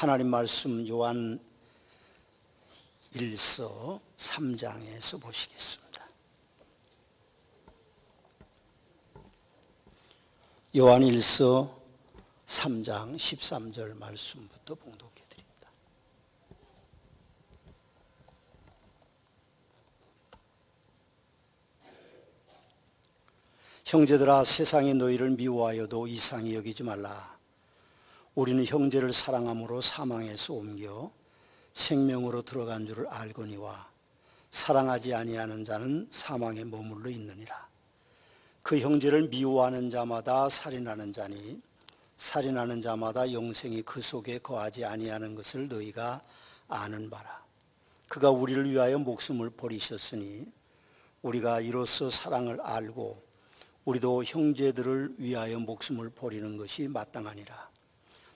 하나님 말씀 요한 1서 3장에서 보시겠습니다. 요한 1서 3장 13절 말씀부터 봉독해 드립니다. 형제들아 세상이 너희를 미워하여도 이상히 여기지 말라. 우리는 형제를 사랑함으로 사망에서 옮겨 생명으로 들어간 줄을 알거니와 사랑하지 아니하는 자는 사망에 머물러 있느니라. 그 형제를 미워하는 자마다 살인하는 자니 살인하는 자마다 영생이 그 속에 거하지 아니하는 것을 너희가 아는 바라. 그가 우리를 위하여 목숨을 버리셨으니 우리가 이로써 사랑을 알고 우리도 형제들을 위하여 목숨을 버리는 것이 마땅하니라.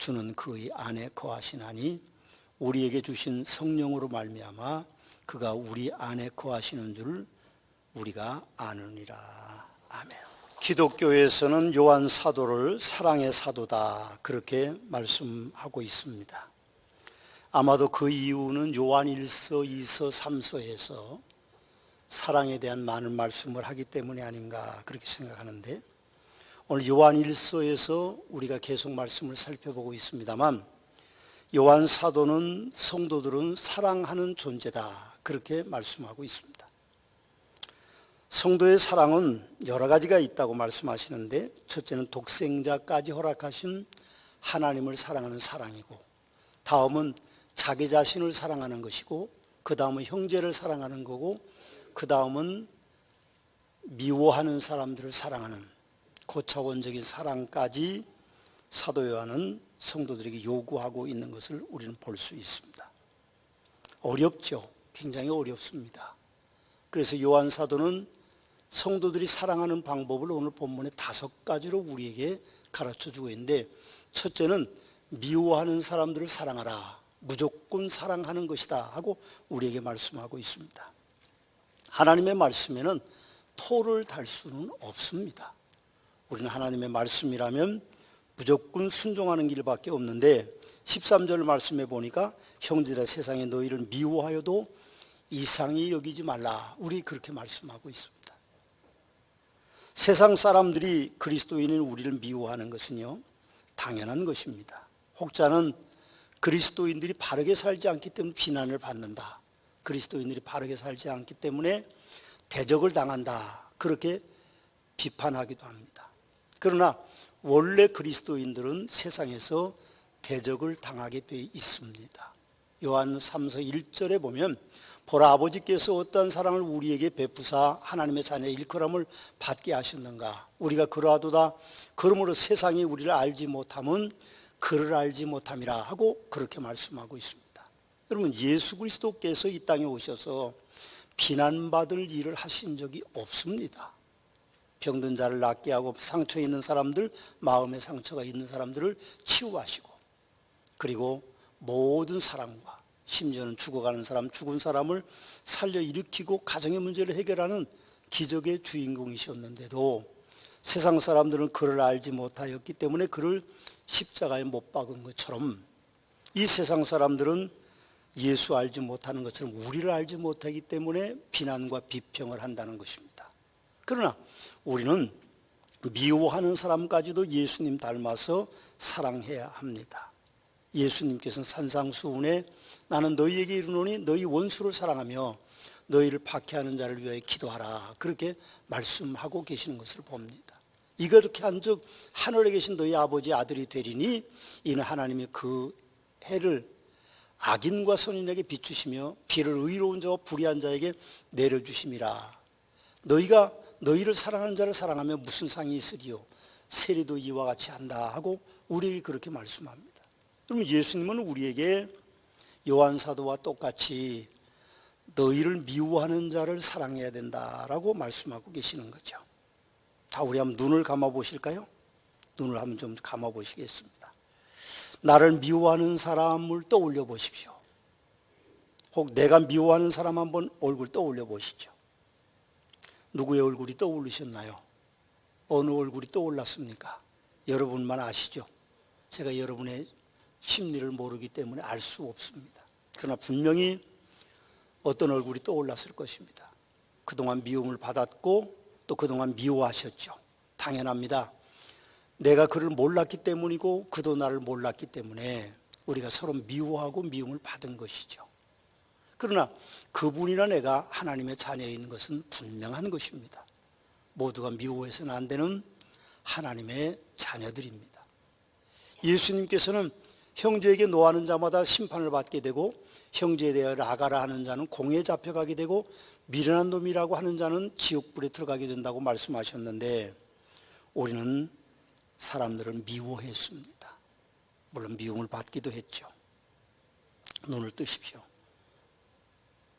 주는 그의 안에 거하시나니 우리에게 주신 성령으로 말미암아 그가 우리 안에 거하시는 줄 우리가 아느니라. 아멘. 기독교에서는 요한 사도를 사랑의 사도다 그렇게 말씀하고 있습니다. 아마도 그 이유는 요한 1서, 2서, 3서에서 사랑에 대한 많은 말씀을 하기 때문이 아닌가 그렇게 생각하는데 오늘 요한 1서에서 우리가 계속 말씀을 살펴보고 있습니다만 요한 사도는 성도들은 사랑하는 존재다 그렇게 말씀하고 있습니다. 성도의 사랑은 여러 가지가 있다고 말씀하시는데 첫째는 독생자까지 허락하신 하나님을 사랑하는 사랑이고 다음은 자기 자신을 사랑하는 것이고 그 다음은 형제를 사랑하는 거고 그 다음은 미워하는 사람들을 사랑하는 고차원적인 사랑까지 사도 요한은 성도들에게 요구하고 있는 것을 우리는 볼 수 있습니다. 어렵죠. 굉장히 어렵습니다. 그래서 요한 사도는 성도들이 사랑하는 방법을 오늘 본문에 다섯 가지로 우리에게 가르쳐 주고 있는데 첫째는 미워하는 사람들을 사랑하라. 무조건 사랑하는 것이다 하고 우리에게 말씀하고 있습니다. 하나님의 말씀에는 토를 달 수는 없습니다. 우리는 하나님의 말씀이라면 무조건 순종하는 길밖에 없는데 13절 말씀에 보니까 형제라 세상에 너희를 미워하여도 이상히 여기지 말라. 우리 그렇게 말씀하고 있습니다. 세상 사람들이 그리스도인인 우리를 미워하는 것은요, 당연한 것입니다. 혹자는 그리스도인들이 바르게 살지 않기 때문에 비난을 받는다. 그리스도인들이 바르게 살지 않기 때문에 대적을 당한다. 그렇게 비판하기도 합니다. 그러나 원래 그리스도인들은 세상에서 대적을 당하게 돼 있습니다. 요한 3서 1절에 보면 보라 아버지께서 어떠한 사랑을 우리에게 베푸사 하나님의 자녀 일컬음을 받게 하셨는가 우리가 그러하도다 그러므로 세상이 우리를 알지 못함은 그를 알지 못함이라 하고 그렇게 말씀하고 있습니다. 여러분 예수 그리스도께서 이 땅에 오셔서 비난받을 일을 하신 적이 없습니다. 병든 자를 낫게 하고 상처 있는 사람들, 마음에 상처가 있는 사람들을 치유하시고 그리고 모든 사람과 심지어는 죽어가는 사람, 죽은 사람을 살려 일으키고 가정의 문제를 해결하는 기적의 주인공이셨는데도 세상 사람들은 그를 알지 못하였기 때문에 그를 십자가에 못 박은 것처럼 이 세상 사람들은 예수 알지 못하는 것처럼 우리를 알지 못하기 때문에 비난과 비평을 한다는 것입니다. 그러나 우리는 미워하는 사람까지도 예수님 닮아서 사랑해야 합니다. 예수님께서는 산상수훈에 나는 너희에게 이르노니 너희 원수를 사랑하며 너희를 박해하는 자를 위하여 기도하라. 그렇게 말씀하고 계시는 것을 봅니다. 이렇게 한즉 하늘에 계신 너희 아버지 아들이 되리니 이는 하나님이 그 해를 악인과 선인에게 비추시며 비를 의로운 자와 불의한 자에게 내려주심이라. 너희가 너희를 사랑하는 자를 사랑하면 무슨 상이 있으리요? 세리도 이와 같이 한다 하고 우리에게 그렇게 말씀합니다. 그러면 예수님은 우리에게 요한 사도와 똑같이 너희를 미워하는 자를 사랑해야 된다라고 말씀하고 계시는 거죠. 자, 우리 한번 눈을 감아 보실까요? 눈을 한번 좀 감아 보시겠습니다. 나를 미워하는 사람을 떠올려 보십시오. 혹 내가 미워하는 사람 한번 얼굴 떠올려 보시죠. 누구의 얼굴이 떠오르셨나요? 어느 얼굴이 떠올랐습니까? 여러분만 아시죠? 제가 여러분의 심리를 모르기 때문에 알 수 없습니다. 그러나 분명히 어떤 얼굴이 떠올랐을 것입니다. 그동안 미움을 받았고 또 그동안 미워하셨죠. 당연합니다. 내가 그를 몰랐기 때문이고 그도 나를 몰랐기 때문에 우리가 서로 미워하고 미움을 받은 것이죠. 그러나 그분이나 내가 하나님의 자녀인 것은 분명한 것입니다. 모두가 미워해서는 안 되는 하나님의 자녀들입니다. 예수님께서는 형제에게 노하는 자마다 심판을 받게 되고 형제에 대하여 라가라 하는 자는 공에 잡혀가게 되고 미련한 놈이라고 하는 자는 지옥불에 들어가게 된다고 말씀하셨는데 우리는 사람들을 미워했습니다. 물론 미움을 받기도 했죠. 눈을 뜨십시오.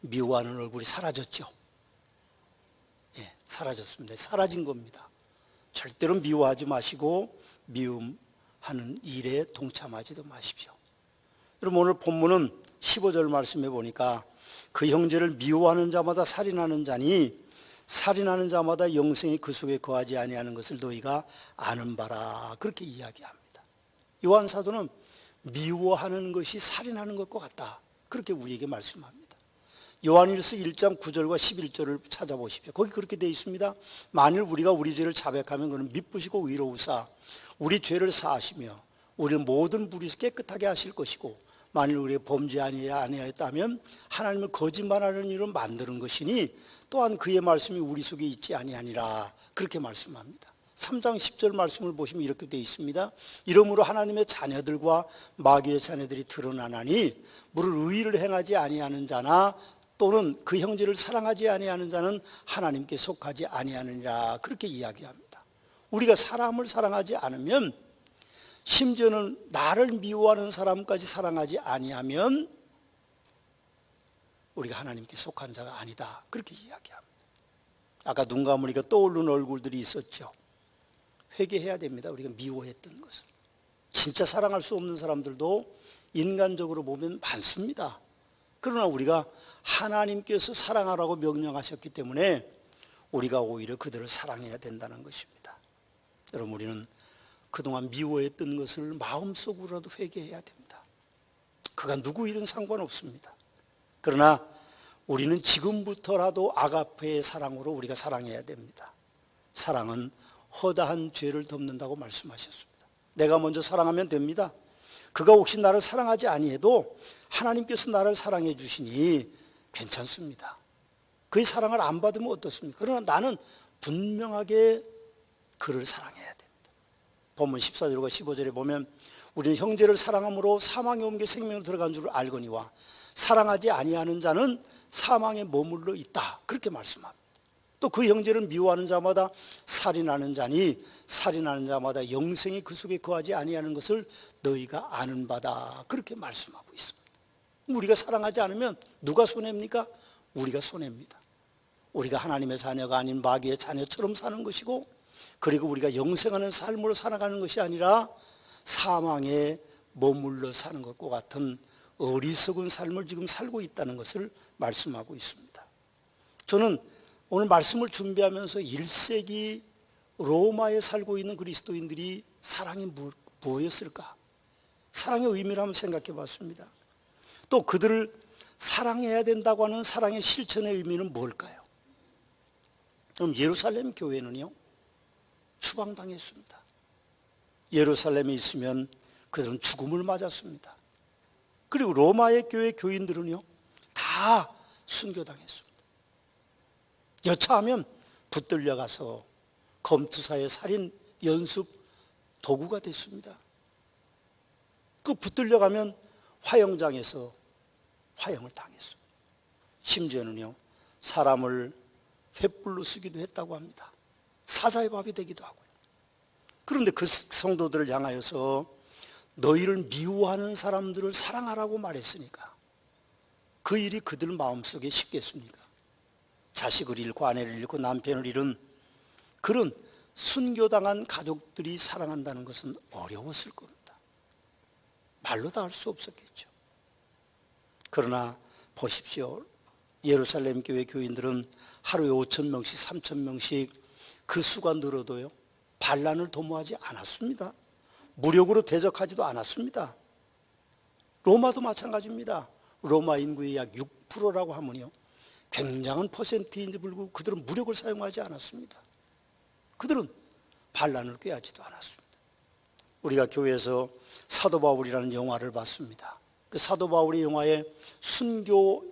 미워하는 얼굴이 사라졌죠. 예, 사라졌습니다. 사라진 겁니다. 절대로 미워하지 마시고 미움하는 일에 동참하지도 마십시오. 여러분 오늘 본문은 15절 말씀해 보니까 그 형제를 미워하는 자마다 살인하는 자니 살인하는 자마다 영생이 그 속에 거하지 아니하는 것을 너희가 아는 바라 그렇게 이야기합니다. 요한 사도는 미워하는 것이 살인하는 것과 같다. 그렇게 우리에게 말씀합니다. 요한일서 1장 9절과 11절을 찾아보십시오. 거기 그렇게 되어 있습니다. 만일 우리가 우리 죄를 자백하면 그는 미쁘시고 위로우사 우리 죄를 사하시며 우리를 모든 불에서 깨끗하게 하실 것이고 만일 우리가 범죄 아니하였다면 하나님을 거짓말하는 일로 만드는 것이니 또한 그의 말씀이 우리 속에 있지 아니하니라 그렇게 말씀합니다. 3장 10절 말씀을 보시면 이렇게 되어 있습니다. 이러므로 하나님의 자녀들과 마귀의 자녀들이 드러나나니 물을 의를 행하지 아니하는 자나 또는 그 형제를 사랑하지 아니하는 자는 하나님께 속하지 아니하느니라 그렇게 이야기합니다. 우리가 사람을 사랑하지 않으면 심지어는 나를 미워하는 사람까지 사랑하지 아니하면 우리가 하나님께 속한 자가 아니다. 그렇게 이야기합니다. 아까 눈 감으니까 떠오르는 얼굴들이 있었죠. 회개해야 됩니다. 우리가 미워했던 것을. 진짜 사랑할 수 없는 사람들도 인간적으로 보면 많습니다. 그러나 우리가 하나님께서 사랑하라고 명령하셨기 때문에 우리가 오히려 그들을 사랑해야 된다는 것입니다. 여러분 우리는 그동안 미워했던 것을 마음속으로라도 회개해야 됩니다. 그가 누구이든 상관없습니다. 그러나 우리는 지금부터라도 아가페의 사랑으로 우리가 사랑해야 됩니다. 사랑은 허다한 죄를 덮는다고 말씀하셨습니다. 내가 먼저 사랑하면 됩니다. 그가 혹시 나를 사랑하지 아니해도 하나님께서 나를 사랑해 주시니 괜찮습니다. 그의 사랑을 안 받으면 어떻습니까? 그러나 나는 분명하게 그를 사랑해야 됩니다. 본문 14절과 15절에 보면 우리는 형제를 사랑함으로 사망에 옮겨 생명으로 들어간 줄을 알거니와 사랑하지 아니하는 자는 사망에 머물러 있다. 그렇게 말씀합니다. 또 그 형제를 미워하는 자마다 살인하는 자니 살인하는 자마다 영생이 그 속에 거하지 아니하는 것을 너희가 아는 바다. 그렇게 말씀하고 있습니다. 우리가 사랑하지 않으면 누가 손해입니까? 우리가 손해입니다. 우리가 하나님의 자녀가 아닌 마귀의 자녀처럼 사는 것이고 그리고 우리가 영생하는 삶으로 살아가는 것이 아니라 사망에 머물러 사는 것과 같은 어리석은 삶을 지금 살고 있다는 것을 말씀하고 있습니다. 저는 오늘 말씀을 준비하면서 1세기 로마에 살고 있는 그리스도인들이 사랑이 무엇이었을까? 사랑의 의미를 한번 생각해 봤습니다. 또 그들을 사랑해야 된다고 하는 사랑의 실천의 의미는 뭘까요? 그럼 예루살렘 교회는요, 추방당했습니다. 예루살렘에 있으면 그들은 죽음을 맞았습니다. 그리고 로마의 교회 교인들은요, 다 순교당했습니다. 여차하면 붙들려 가서 검투사의 살인 연습 도구가 됐습니다. 그 붙들려 가면 화형장에서 화형을 당했습니다. 심지어는요, 사람을 횃불로 쓰기도 했다고 합니다. 사자의 밥이 되기도 하고요. 그런데 그 성도들을 향하여서 너희를 미워하는 사람들을 사랑하라고 말했으니까 그 일이 그들 마음속에 쉽겠습니까? 자식을 잃고 아내를 잃고 남편을 잃은 그런 순교당한 가족들이 사랑한다는 것은 어려웠을 겁니다. 말로 다 할 수 없었겠죠. 그러나 보십시오. 예루살렘 교회 교인들은 하루에 5천 명씩 3천 명씩 그 수가 늘어도요. 반란을 도모하지 않았습니다. 무력으로 대적하지도 않았습니다. 로마도 마찬가지입니다. 로마 인구의 약 6%라고 하면요. 굉장한 퍼센트인지 불구하고 그들은 무력을 사용하지 않았습니다. 그들은 반란을 꾀하지도 않았습니다. 우리가 교회에서 사도 바울이라는 영화를 봤습니다. 그 사도 바울의 영화에 순교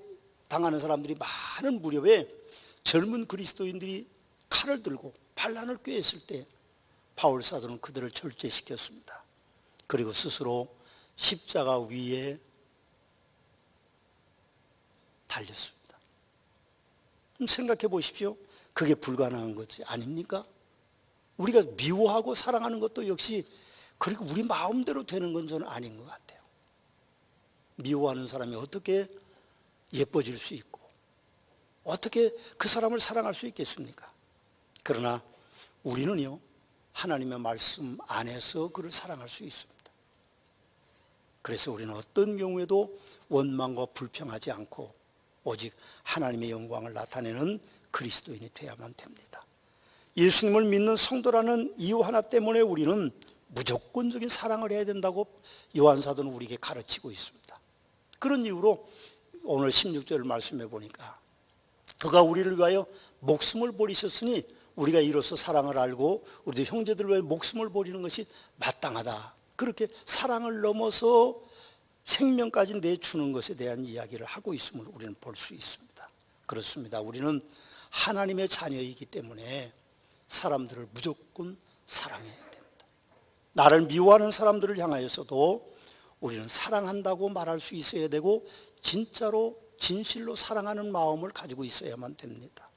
당하는 사람들이 많은 무렵에 젊은 그리스도인들이 칼을 들고 반란을 꾀했을 때 바울 사도는 그들을 절제시켰습니다. 그리고 스스로 십자가 위에 달렸습니다. 생각해 보십시오. 그게 불가능한 것이 아닙니까? 우리가 미워하고 사랑하는 것도 역시 그리고 우리 마음대로 되는 건 저는 아닌 것 같아요. 미워하는 사람이 어떻게 예뻐질 수 있고 어떻게 그 사람을 사랑할 수 있겠습니까? 그러나 우리는요 하나님의 말씀 안에서 그를 사랑할 수 있습니다. 그래서 우리는 어떤 경우에도 원망과 불평하지 않고 오직 하나님의 영광을 나타내는 그리스도인이 되어야만 됩니다. 예수님을 믿는 성도라는 이유 하나 때문에 우리는 무조건적인 사랑을 해야 된다고 요한 사도는 우리에게 가르치고 있습니다. 그런 이유로 오늘 16절 말씀해 보니까 그가 우리를 위하여 목숨을 버리셨으니 우리가 이로써 사랑을 알고 우리 형제들 위해 목숨을 버리는 것이 마땅하다. 그렇게 사랑을 넘어서 생명까지 내주는 것에 대한 이야기를 하고 있음을 우리는 볼 수 있습니다. 그렇습니다. 우리는 하나님의 자녀이기 때문에 사람들을 무조건 됩니다. 나를 미워하는 사람들을 향하여서도 우리는 사랑한다고 말할 수 있어야 되고 진짜로 진실로 사랑하는 마음을 가지고 있어야만 됩니다.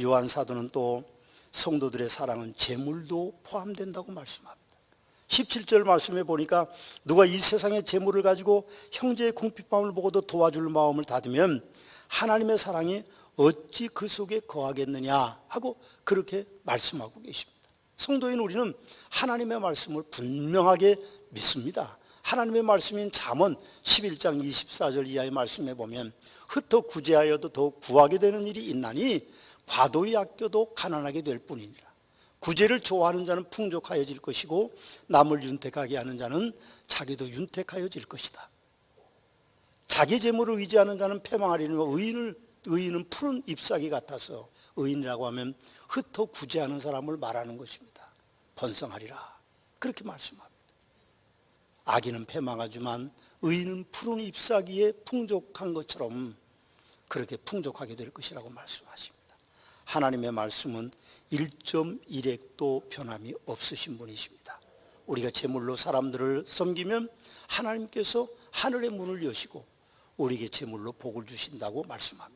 요한 사도는 또 성도들의 사랑은 재물도 포함된다고 말씀합니다. 17절 말씀에 보니까 누가 이 세상의 재물을 가지고 형제의 궁핍함을 보고도 도와줄 마음을 닫으면 하나님의 사랑이 어찌 그 속에 거하겠느냐 하고 그렇게 말씀하고 계십니다. 성도인 우리는 하나님의 말씀을 분명하게 믿습니다. 하나님의 말씀인 잠언 11장 24절 이하의 말씀에 보면 흩어 구제하여도 더욱 구하게 되는 일이 있나니 과도히 아껴도 가난하게 될 뿐이니라. 구제를 좋아하는 자는 풍족하여질 것이고 남을 윤택하게 하는 자는 자기도 윤택하여질 것이다. 자기 재물을 의지하는 자는 패망하리니 의인을 의인은 푸른 잎사귀 같아서 의인이라고 하면 흩어 구제하는 사람을 말하는 것입니다. 번성하리라. 그렇게 말씀합니다. 악인은 패망하지만 의인은 푸른 잎사귀에 풍족한 것처럼 그렇게 풍족하게 될 것이라고 말씀하십니다. 하나님의 말씀은 1.1핵도 변함이 없으신 분이십니다. 우리가 제물로 사람들을 섬기면 하나님께서 하늘의 문을 여시고 우리에게 제물로 복을 주신다고 말씀합니다.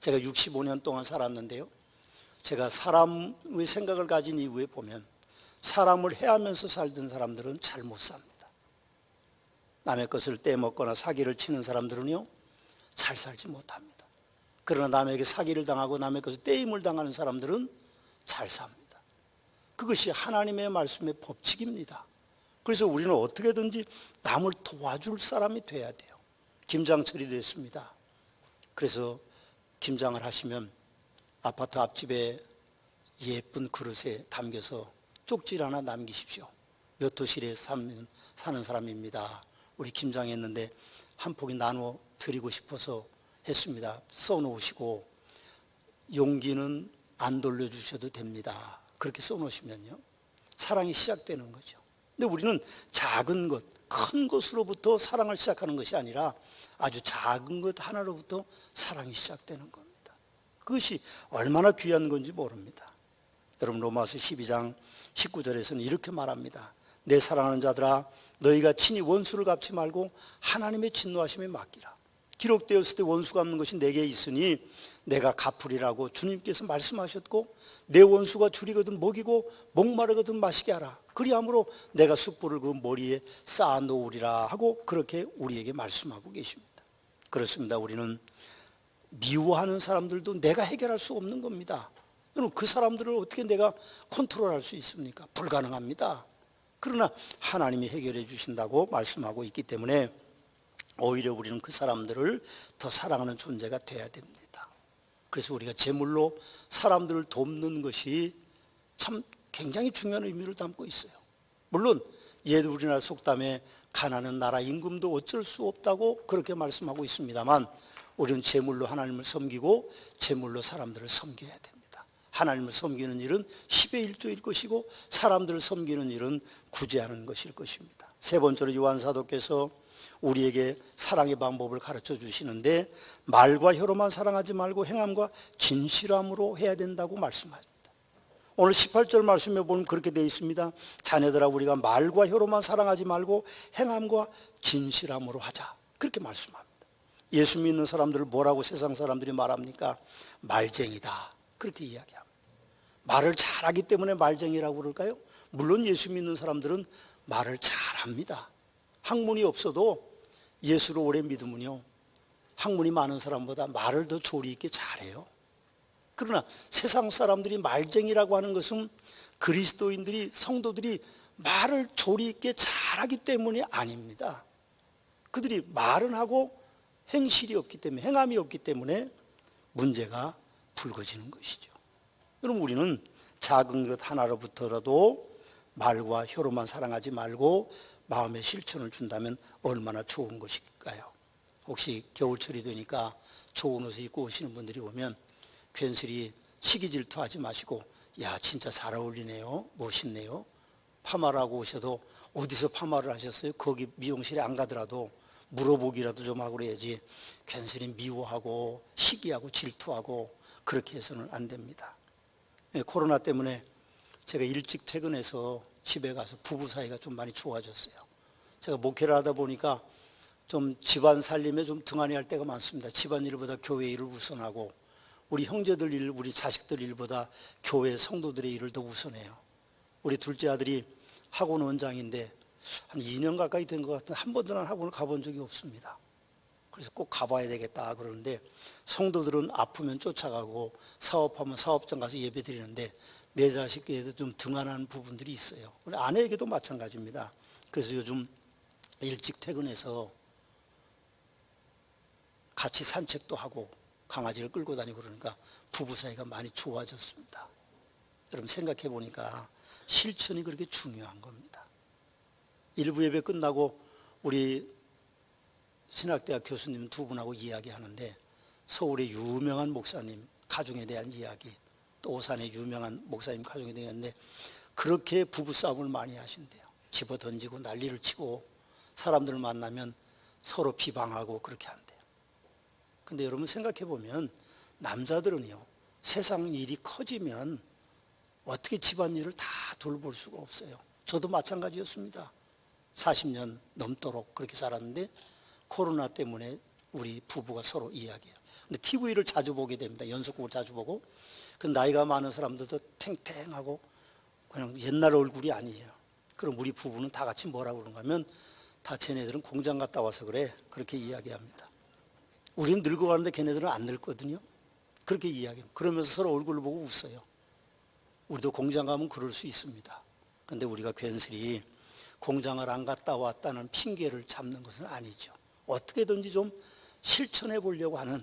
제가 65년 동안 살았는데요. 제가 사람의 생각을 가진 이후에 보면 사람을 해하면서 살던 사람들은 잘 못 삽니다. 남의 것을 떼먹거나 사기를 치는 사람들은요, 잘 살지 못합니다. 그러나 남에게 사기를 당하고 남의 것을 떼임을 당하는 사람들은 잘 삽니다. 그것이 하나님의 말씀의 법칙입니다. 그래서 우리는 어떻게든지 남을 도와줄 사람이 돼야 돼요. 김장철이 됐습니다. 그래서 김장을 하시면 아파트 앞집에 예쁜 그릇에 담겨서 쪽지 하나 남기십시오. 몇 호실에 사는 사람입니다. 우리 김장했는데 한 포기 나눠 드리고 싶어서 했습니다. 써놓으시고 용기는 안 돌려주셔도 됩니다. 그렇게 써놓으시면요. 사랑이 시작되는 거죠. 근데 우리는 작은 것, 큰 것으로부터 사랑을 시작하는 것이 아니라 아주 작은 것 하나로부터 사랑이 시작되는 겁니다. 그것이 얼마나 귀한 건지 모릅니다. 여러분 로마서 12장 19절에서는 이렇게 말합니다. 내 사랑하는 자들아 너희가 친히 원수를 갚지 말고 하나님의 진노하심에 맡기라. 기록되었을 때 원수 갚는 것이 내게 있으니 내가 갚으리라고 주님께서 말씀하셨고 내 원수가 줄이거든 먹이고 목마르거든 마시게 하라. 그리함으로 내가 숯불을 그 머리에 쌓아 놓으리라 하고 그렇게 우리에게 말씀하고 계십니다. 그렇습니다. 우리는 미워하는 사람들도 내가 해결할 수 없는 겁니다. 여러분 그 사람들을 어떻게 내가 컨트롤할 수 있습니까? 불가능합니다. 그러나 하나님이 해결해 주신다고 말씀하고 있기 때문에 오히려 우리는 그 사람들을 더 사랑하는 존재가 돼야 됩니다. 그래서 우리가 제물로 사람들을 돕는 것이 참 굉장히 중요한 의미를 담고 있어요. 물론 옛 우리나라 속담에 가난한 나라 임금도 어쩔 수 없다고 그렇게 말씀하고 있습니다만 우리는 제물로 하나님을 섬기고 제물로 사람들을 섬겨야 됩니다. 하나님을 섬기는 일은 10의 1조일 것이고 사람들을 섬기는 일은 구제하는 것일 것입니다. 세 번째로 요한 사도께서 우리에게 사랑의 방법을 가르쳐 주시는데 말과 혀로만 사랑하지 말고 행함과 진실함으로 해야 된다고 말씀합니다. 오늘 18절 말씀에 보면 그렇게 되어 있습니다. 자녀들아 우리가 말과 혀로만 사랑하지 말고 행함과 진실함으로 하자. 그렇게 말씀합니다. 예수 믿는 사람들을 뭐라고 세상 사람들이 말합니까? 말쟁이다. 그렇게 이야기합니다. 말을 잘하기 때문에 말쟁이라고 그럴까요? 물론 예수 믿는 사람들은 말을 잘합니다. 학문이 없어도 예수를 오래 믿으면요. 학문이 많은 사람보다 말을 더 조리 있게 잘해요. 그러나 세상 사람들이 말쟁이라고 하는 것은 그리스도인들이 성도들이 말을 조리 있게 잘하기 때문이 아닙니다. 그들이 말은 하고 행실이 없기 때문에 행함이 없기 때문에 문제가 불거지는 것이죠. 여러분 우리는 작은 것 하나로부터라도 말과 혀로만 사랑하지 말고 마음의 실천을 준다면 얼마나 좋은 것일까요? 혹시 겨울철이 되니까 좋은 옷을 입고 오시는 분들이 보면 괜스레 시기 질투하지 마시고 야 진짜 잘 어울리네요. 멋있네요. 파마라고 오셔도 어디서 파마를 하셨어요? 거기 미용실에 안 가더라도 물어보기라도 좀 하고 그래야지. 괜스레 미워하고 시기하고 질투하고 그렇게 해서는 안 됩니다. 예, 코로나 때문에 제가 일찍 퇴근해서 집에 가서 부부 사이가 좀 많이 좋아졌어요. 제가 목회를 하다 보니까 좀 집안 살림에 좀 등한히 할 때가 많습니다. 집안 일보다 교회 일을 우선하고 우리 형제들 일, 우리 자식들 일보다 교회 성도들의 일을 더 우선해요. 우리 둘째 아들이 학원 원장인데 한 2년 가까이 된 것 같은 한 번도 난 학원을 가본 적이 없습니다. 그래서 꼭 가봐야 되겠다 그러는데 성도들은 아프면 쫓아가고 사업하면 사업장 가서 예배 드리는데 내 자식에도 좀 등한한 부분들이 있어요. 우리 아내에게도 마찬가지입니다. 그래서 요즘 일찍 퇴근해서 같이 산책도 하고 강아지를 끌고 다니고 그러니까 부부 사이가 많이 좋아졌습니다. 여러분 생각해 보니까 실천이 그렇게 중요한 겁니다. 일부 예배 끝나고 우리 신학대학 교수님 두 분하고 이야기하는데 서울의 유명한 목사님 가정에 대한 이야기 또 오산의 유명한 목사님 가정에 대한데 그렇게 부부 싸움을 많이 하신대요. 집어 던지고 난리를 치고 사람들을 만나면 서로 비방하고 그렇게 한대요. 근데 여러분 생각해 보면 남자들은요 세상 일이 커지면 어떻게 집안일을 다 돌볼 수가 없어요. 저도 마찬가지였습니다. 40년 넘도록 그렇게 살았는데 코로나 때문에 우리 부부가 서로 이야기해요. 근데 TV를 자주 보게 됩니다. 연속극을 자주 보고. 그 나이가 많은 사람들도 탱탱하고 그냥 옛날 얼굴이 아니에요. 그럼 우리 부부는 다 같이 뭐라고 그런가 하면 다 쟤네들은 공장 갔다 와서 그래. 그렇게 이야기합니다. 우리는 늙어가는데 걔네들은 안 늙거든요. 그렇게 이야기합니다. 그러면서 서로 얼굴을 보고 웃어요. 우리도 공장 가면 그럴 수 있습니다. 근데 우리가 괜스레 공장을 안 갔다 왔다는 핑계를 잡는 것은 아니죠. 어떻게든지 좀 실천해 보려고 하는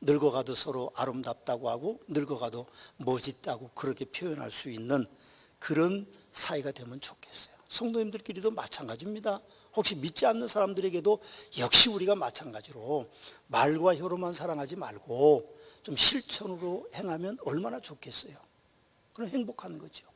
늙어가도 서로 아름답다고 하고 늙어가도 멋있다고 그렇게 표현할 수 있는 그런 사이가 되면 좋겠어요. 성도님들끼리도 마찬가지입니다. 혹시 믿지 않는 사람들에게도 역시 우리가 마찬가지로 말과 혀로만 사랑하지 말고 좀 실천으로 행하면 얼마나 좋겠어요. 그럼 행복한 거죠.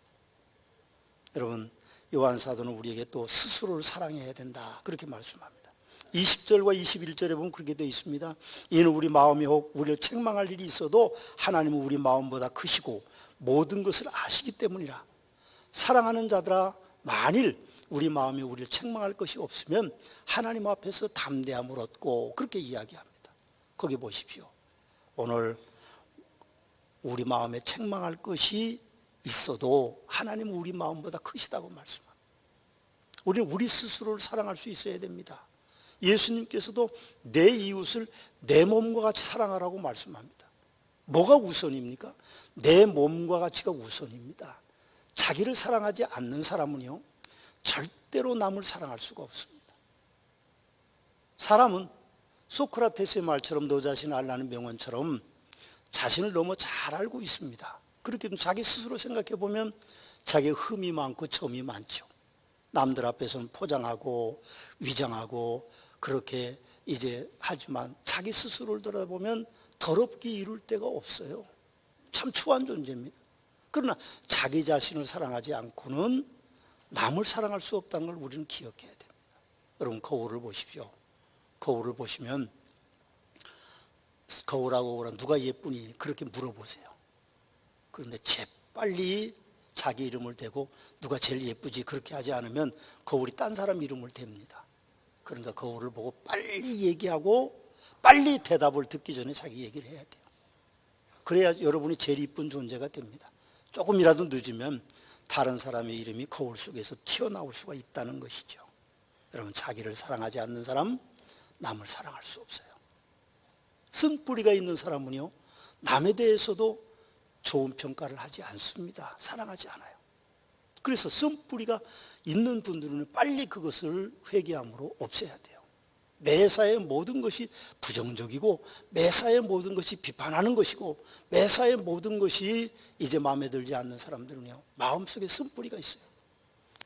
여러분, 요한 사도는 우리에게 또 스스로를 사랑해야 된다. 그렇게 말씀합니다. 20절과 21절에 보면 그렇게 되어 있습니다. 이는 우리 마음이 혹 우리를 책망할 일이 있어도 하나님은 우리 마음보다 크시고 모든 것을 아시기 때문이라. 사랑하는 자들아 만일 우리 마음이 우리를 책망할 것이 없으면 하나님 앞에서 담대함을 얻고 그렇게 이야기합니다. 거기 보십시오. 오늘 우리 마음에 책망할 것이 있어도 하나님은 우리 마음보다 크시다고 말씀합니다. 우리는 우리 스스로를 사랑할 수 있어야 됩니다. 예수님께서도 내 이웃을 내 몸과 같이 사랑하라고 말씀합니다. 뭐가 우선입니까? 내 몸과 같이가 우선입니다. 자기를 사랑하지 않는 사람은요, 절대로 남을 사랑할 수가 없습니다. 사람은 소크라테스의 말처럼 너 자신을 알라는 명언처럼 자신을 너무 잘 알고 있습니다. 그렇게 자기 스스로 생각해 보면 자기 흠이 많고 점이 많죠. 남들 앞에서는 포장하고 위장하고 그렇게 이제 하지만 자기 스스로를 돌아보면 더럽게 이룰 데가 없어요. 참 추한 존재입니다. 그러나 자기 자신을 사랑하지 않고는 남을 사랑할 수 없다는 걸 우리는 기억해야 됩니다. 여러분 거울을 보십시오. 거울을 보시면 거울하고 거울은 누가 예쁘니 그렇게 물어보세요. 그런데 재빨리 자기 이름을 대고 누가 제일 예쁘지 그렇게 하지 않으면 거울이 딴 사람 이름을 댑니다. 그러니까 거울을 보고 빨리 얘기하고 빨리 대답을 듣기 전에 자기 얘기를 해야 돼요. 그래야 여러분이 제일 이쁜 존재가 됩니다. 조금이라도 늦으면 다른 사람의 이름이 거울 속에서 튀어나올 수가 있다는 것이죠. 여러분 자기를 사랑하지 않는 사람 남을 사랑할 수 없어요. 쓴뿌리가 있는 사람은요 남에 대해서도 좋은 평가를 하지 않습니다. 사랑하지 않아요. 그래서 쓴뿌리가 있는 분들은 빨리 그것을 회개함으로 없애야 돼요. 매사의 모든 것이 부정적이고 매사의 모든 것이 비판하는 것이고 매사의 모든 것이 이제 마음에 들지 않는 사람들은요 마음속에 쓴뿌리가 있어요.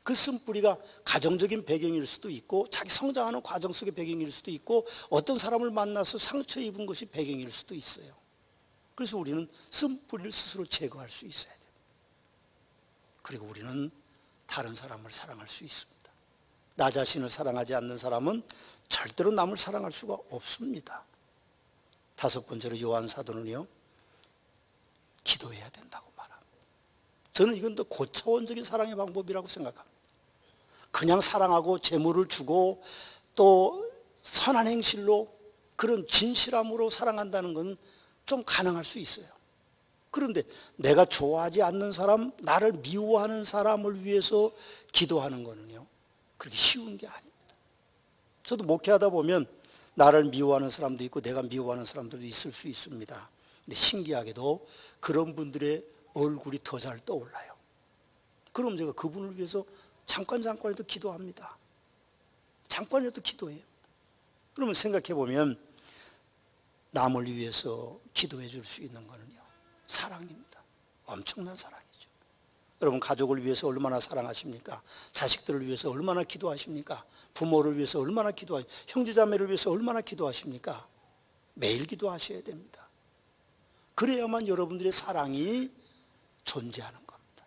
그 쓴뿌리가 가정적인 배경일 수도 있고 자기 성장하는 과정 속의 배경일 수도 있고 어떤 사람을 만나서 상처 입은 것이 배경일 수도 있어요. 그래서 우리는 쓴뿌리를 스스로 제거할 수 있어야 돼요. 그리고 우리는 다른 사람을 사랑할 수 있습니다. 나 자신을 사랑하지 않는 사람은 절대로 남을 사랑할 수가 없습니다. 다섯 번째로 요한 사도는요, 기도해야 된다고 말합니다. 저는 이건 더 고차원적인 사랑의 방법이라고 생각합니다. 그냥 사랑하고 재물을 주고 또 선한 행실로 그런 진실함으로 사랑한다는 건 좀 가능할 수 있어요. 그런데 내가 좋아하지 않는 사람, 나를 미워하는 사람을 위해서 기도하는 거는요, 그렇게 쉬운 게 아닙니다. 저도 목회하다 보면 나를 미워하는 사람도 있고 내가 미워하는 사람들도 있을 수 있습니다. 근데 신기하게도 그런 분들의 얼굴이 더 잘 떠올라요. 그럼 제가 그분을 위해서 잠깐 잠깐이라도 기도합니다. 잠깐이라도 기도해요. 그러면 생각해 보면 남을 위해서 기도해 줄 수 있는 거는요. 사랑입니다. 엄청난 사랑이죠. 여러분 가족을 위해서 얼마나 사랑하십니까? 자식들을 위해서 얼마나 기도하십니까? 부모를 위해서 얼마나 기도하 형제자매를 위해서 얼마나 기도하십니까? 매일 기도하셔야 됩니다. 그래야만 여러분들의 사랑이 존재하는 겁니다.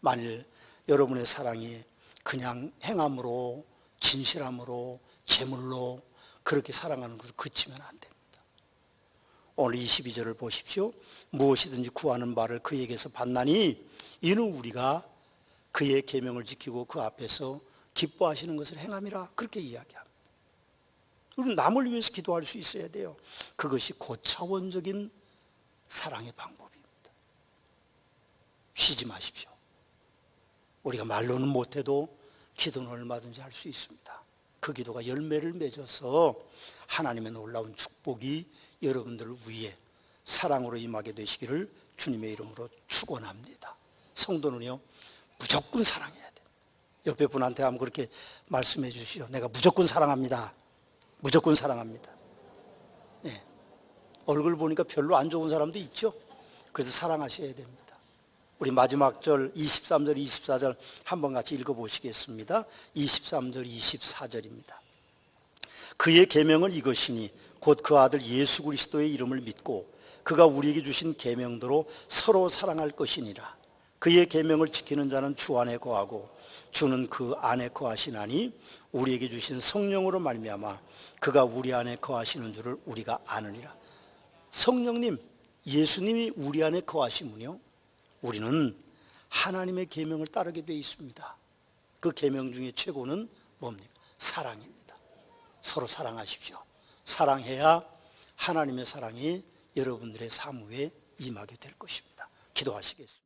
만일 여러분의 사랑이 그냥 행함으로 진실함으로 재물로 그렇게 사랑하는 것을 그치면 안 됩니다. 오늘 22절을 보십시오. 무엇이든지 구하는 바를 그에게서 받나니 이는 우리가 그의 계명을 지키고 그 앞에서 기뻐하시는 것을 행함이라 그렇게 이야기합니다. 우리는 남을 위해서 기도할 수 있어야 돼요. 그것이 고차원적인 사랑의 방법입니다. 쉬지 마십시오. 우리가 말로는 못해도 기도는 얼마든지 할 수 있습니다. 그 기도가 열매를 맺어서 하나님의 놀라운 축복이 여러분들을 위해 사랑으로 임하게 되시기를 주님의 이름으로 축원합니다. 성도는요 무조건 사랑해야 돼. 옆에 분한테 한번 그렇게 말씀해 주시오. 내가 무조건 사랑합니다. 무조건 사랑합니다. 네. 얼굴 보니까 별로 안 좋은 사람도 있죠. 그래서 사랑하셔야 됩니다. 우리 마지막 절 23절 24절 한번 같이 읽어 보시겠습니다. 23절 24절입니다. 그의 계명은 이것이니 곧 그 아들 예수 그리스도의 이름을 믿고 그가 우리에게 주신 계명대로 서로 사랑할 것이니라. 그의 계명을 지키는 자는 주 안에 거하고 주는 그 안에 거하시나니 우리에게 주신 성령으로 말미암아 그가 우리 안에 거하시는 줄을 우리가 아느니라. 성령님, 예수님이 우리 안에 거하시면요. 우리는 하나님의 계명을 따르게 되어 있습니다. 그 계명 중에 최고는 뭡니까? 사랑입니다. 서로 사랑하십시오. 사랑해야 하나님의 사랑이 여러분들의 사무에 임하게 될 것입니다. 기도하시겠습니다.